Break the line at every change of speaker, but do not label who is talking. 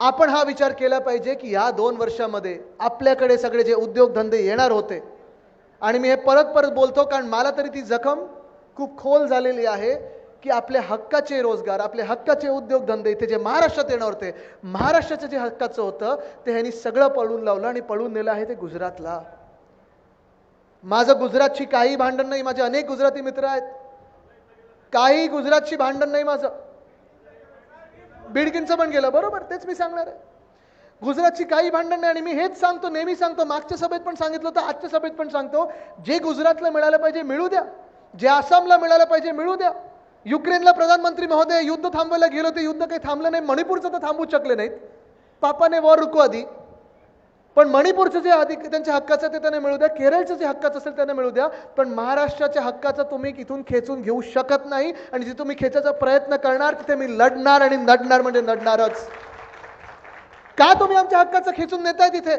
आपण हा विचार केला पाहिजे की या दोन वर्षामध्ये आपल्याकडे सगळे जे उद्योगधंदे येणार होते आणि मी हे परत परत बोलतो कारण मला तरी ती जखम खूप खोल झालेली आहे की आपल्या हक्काचे रोजगार आपले हक्काचे उद्योगधंदे इथे जे महाराष्ट्रात येणार होते महाराष्ट्राचं जे हक्काचं होतं ते ह्यांनी सगळं पळून लावलं आणि पळून नेलं आहे ते गुजरातला. माझं गुजरातची काही भांडण नाही माझे अनेक गुजराती मित्र आहेत. काही गुजरातची भांडण नाही माझं. बिडकिनचं पण गेलं. बरोबर तेच मी सांगणार आहे. गुजरातची काही भांडण नाही. आणि मी हेच सांगतो नेहमी सांगतो मागच्या सभेत पण सांगितलं होतं आजच्या सभेत पण सांगतो जे गुजरातला मिळालं पाहिजे मिळू द्या. जे आसामला मिळालं पाहिजे मिळू द्या. युक्रेनला प्रधानमंत्री महोदय युद्ध थांबवायला गेलो ते युद्ध काही थांबलं नाही. मणिपूरचं तर थांबू शकले नाहीत. पापाने वॉर रुकू आधी. पण मणिपूरचं जे अधिक त्यांच्या हक्काचं ते त्यांना मिळू द्या. केरळचं जे हक्काचं असेल त्यांना मिळू द्या. पण महाराष्ट्राच्या हक्काचं तुम्ही इथून खेचून घेऊ शकत नाही आणि जे तुम्ही खेचायचा प्रयत्न करणार तिथे मी लढणार आणि लढणार म्हणजे लढणारच. का तुम्ही आमच्या हक्काचं खेचून नेताय तिथे?